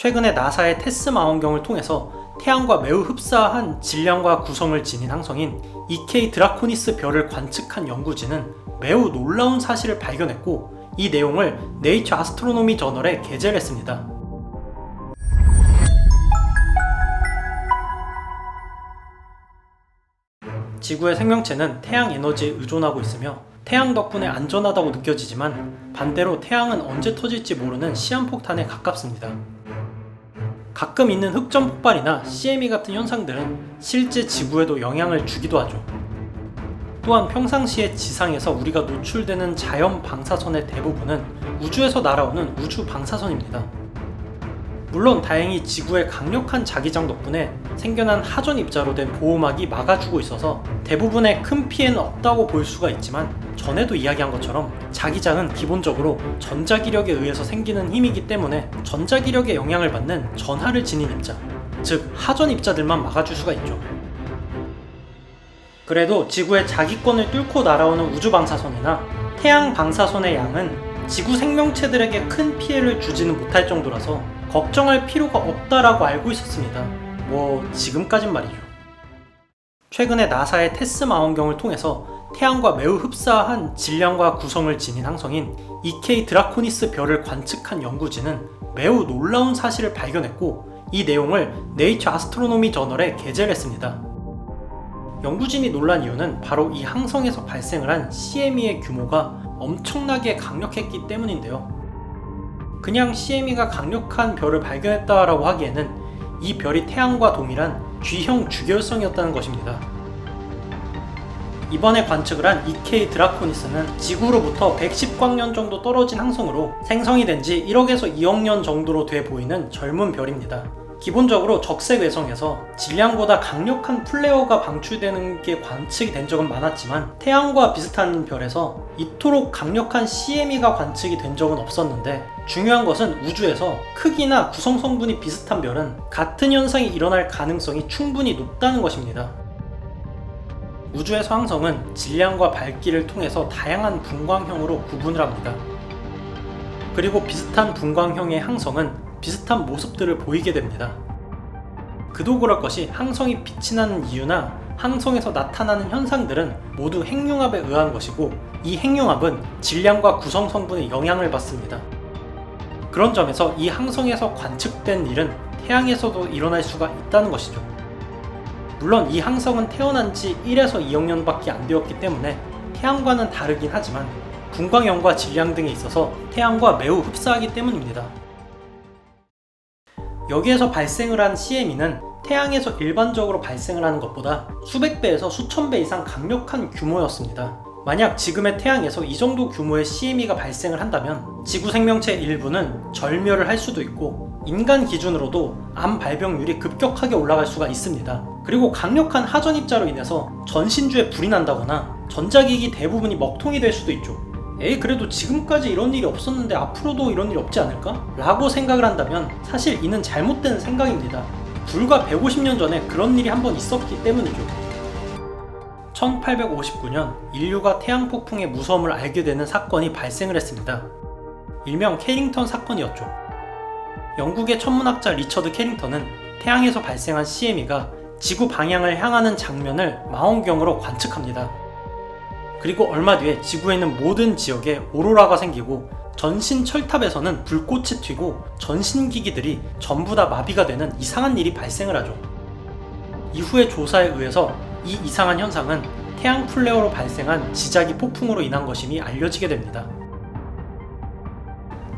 최근에 나사의 테스 망원경을 통해서 태양과 매우 흡사한 질량과 구성을 지닌 항성인 EK 드라코니스 별을 관측한 연구진은 매우 놀라운 사실을 발견했고 이 내용을 네이처 아스트로노미 저널에 게재를 했습니다. 지구의 생명체는 태양 에너지에 의존하고 있으며 태양 덕분에 안전하다고 느껴지지만 반대로 태양은 언제 터질지 모르는 시한폭탄에 가깝습니다. 가끔 있는 흑점 폭발이나 CME 같은 현상들은 실제 지구에도 영향을 주기도 하죠. 또한 평상시에 지상에서 우리가 노출되는 자연 방사선의 대부분은 우주에서 날아오는 우주 방사선입니다. 물론 다행히 지구의 강력한 자기장 덕분에 생겨난 하전 입자로 된 보호막이 막아주고 있어서 대부분의 큰 피해는 없다고 볼 수가 있지만 전에도 이야기한 것처럼 자기장은 기본적으로 전자기력에 의해서 생기는 힘이기 때문에 전자기력에 영향을 받는 전하를 지닌 입자, 즉 하전 입자들만 막아줄 수가 있죠. 그래도 지구의 자기권을 뚫고 날아오는 우주 방사선이나 태양 방사선의 양은 지구 생명체들에게 큰 피해를 주지는 못할 정도라서 걱정할 필요가 없다라고 알고 있었습니다. 뭐 지금까진 말이죠. 최근에 나사의 테스 망원경을 통해서 태양과 매우 흡사한 질량과 구성을 지닌 항성인 EK 드라코니스 별을 관측한 연구진은 매우 놀라운 사실을 발견했고 이 내용을 네이처 아스트로노미 저널에 게재를 했습니다. 연구진이 놀란 이유는 바로 이 항성에서 발생을 한 CME의 규모가 엄청나게 강력했기 때문인데요. 그냥 CME가 강력한 별을 발견했다라고 하기에는 이 별이 태양과 동일한 G형 주결성이었다는 것입니다. 이번에 관측을 한 EK 드라코니스는 지구로부터 110광년 정도 떨어진 항성으로 생성이 된 지 1억에서 2억 년 정도로 돼 보이는 젊은 별입니다. 기본적으로 적색 외성에서 질량보다 강력한 플레어가 방출되는 게 관측이 된 적은 많았지만 태양과 비슷한 별에서 이토록 강력한 CME가 관측이 된 적은 없었는데 중요한 것은 우주에서 크기나 구성 성분이 비슷한 별은 같은 현상이 일어날 가능성이 충분히 높다는 것입니다. 우주에서 항성은 질량과 밝기를 통해서 다양한 분광형으로 구분을 합니다. 그리고 비슷한 분광형의 항성은 비슷한 모습들을 보이게 됩니다. 그도 그럴 것이 항성이 빛이 나는 이유나 항성에서 나타나는 현상들은 모두 핵융합에 의한 것이고 이 핵융합은 질량과 구성 성분에 영향을 받습니다. 그런 점에서 이 항성에서 관측된 일은 태양에서도 일어날 수가 있다는 것이죠. 물론 이 항성은 태어난 지 1에서 2억 년밖에 안 되었기 때문에 태양과는 다르긴 하지만 분광형과 질량 등에 있어서 태양과 매우 흡사하기 때문입니다. 여기에서 발생을 한 CME는 태양에서 일반적으로 발생을 하는 것보다 수백 배에서 수천 배 이상 강력한 규모였습니다. 만약 지금의 태양에서 이 정도 규모의 CME가 발생을 한다면 지구 생명체 일부는 절멸을 할 수도 있고 인간 기준으로도 암 발병률이 급격하게 올라갈 수가 있습니다. 그리고 강력한 하전 입자로 인해서 전신주에 불이 난다거나 전자기기 대부분이 먹통이 될 수도 있죠. 에이 그래도 지금까지 이런 일이 없었는데 앞으로도 이런 일이 없지 않을까? 라고 생각을 한다면 사실 이는 잘못된 생각입니다. 불과 150년 전에 그런 일이 한 번 있었기 때문이죠. 1859년 인류가 태양 폭풍의 무서움을 알게 되는 사건이 발생을 했습니다. 일명 캐링턴 사건이었죠. 영국의 천문학자 리처드 캐링턴은 태양에서 발생한 CME가 지구 방향을 향하는 장면을 망원경으로 관측합니다. 그리고 얼마 뒤에 지구에 있는 모든 지역에 오로라가 생기고 전신 철탑에서는 불꽃이 튀고 전신 기기들이 전부 다 마비가 되는 이상한 일이 발생을 하죠. 이후의 조사에 의해서 이 이상한 현상은 태양 플레어로 발생한 지자기 폭풍으로 인한 것임이 알려지게 됩니다.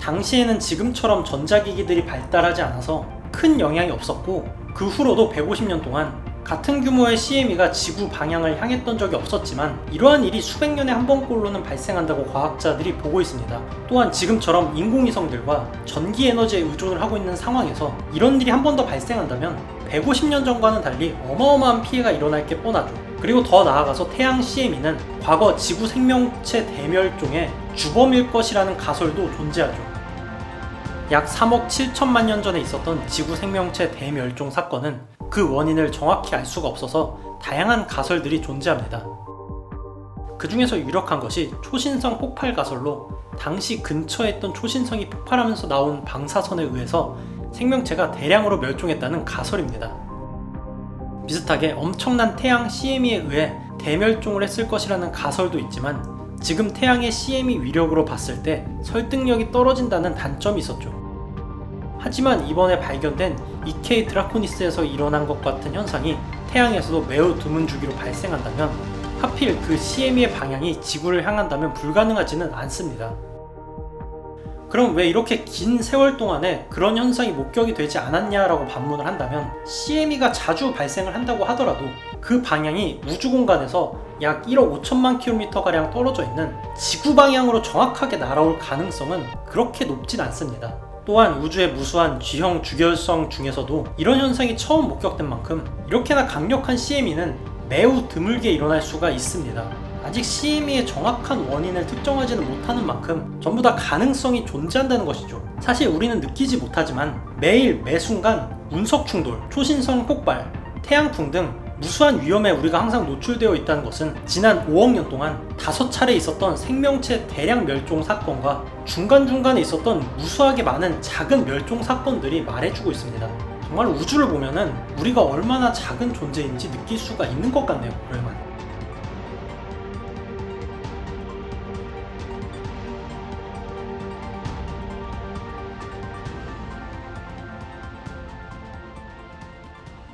당시에는 지금처럼 전자기기들이 발달하지 않아서 큰 영향이 없었고 그 후로도 150년 동안 같은 규모의 CME가 지구 방향을 향했던 적이 없었지만 이러한 일이 수백 년에 한 번꼴로는 발생한다고 과학자들이 보고 있습니다. 또한 지금처럼 인공위성들과 전기 에너지에 의존을 하고 있는 상황에서 이런 일이 한 번 더 발생한다면 150년 전과는 달리 어마어마한 피해가 일어날 게 뻔하죠. 그리고 더 나아가서 태양 CME는 과거 지구 생명체 대멸종의 주범일 것이라는 가설도 존재하죠. 약 3억 7천만 년 전에 있었던 지구 생명체 대멸종 사건은 그 원인을 정확히 알 수가 없어서 다양한 가설들이 존재합니다. 그 중에서 유력한 것이 초신성 폭발 가설로 당시 근처에 있던 초신성이 폭발하면서 나온 방사선에 의해서 생명체가 대량으로 멸종했다는 가설입니다. 비슷하게 엄청난 태양 CME에 의해 대멸종을 했을 것이라는 가설도 있지만 지금 태양의 CME 위력으로 봤을 때 설득력이 떨어진다는 단점이 있었죠. 하지만 이번에 발견된 이케이 드라코니스에서 일어난 것 같은 현상이 태양에서도 매우 드문 주기로 발생한다면 하필 그 CME의 방향이 지구를 향한다면 불가능하지는 않습니다. 그럼 왜 이렇게 긴 세월 동안에 그런 현상이 목격이 되지 않았냐라고 반문을 한다면 CME가 자주 발생을 한다고 하더라도 그 방향이 우주 공간에서 약 1억 5천만 킬로미터 가량 떨어져 있는 지구 방향으로 정확하게 날아올 가능성은 그렇게 높진 않습니다. 또한 우주의 무수한 G형 주결성 중에서도 이런 현상이 처음 목격된 만큼 이렇게나 강력한 CME는 매우 드물게 일어날 수가 있습니다. 아직 CME의 정확한 원인을 특정하지는 못하는 만큼 전부 다 가능성이 존재한다는 것이죠. 사실 우리는 느끼지 못하지만 매일 매순간 운석 충돌, 초신성 폭발, 태양풍 등 무수한 위험에 우리가 항상 노출되어 있다는 것은 지난 5억 년 동안 다섯 차례 있었던 생명체 대량 멸종 사건과 중간중간에 있었던 무수하게 많은 작은 멸종 사건들이 말해주고 있습니다. 정말 우주를 보면은 우리가 얼마나 작은 존재인지 느낄 수가 있는 것 같네요. 그럴만.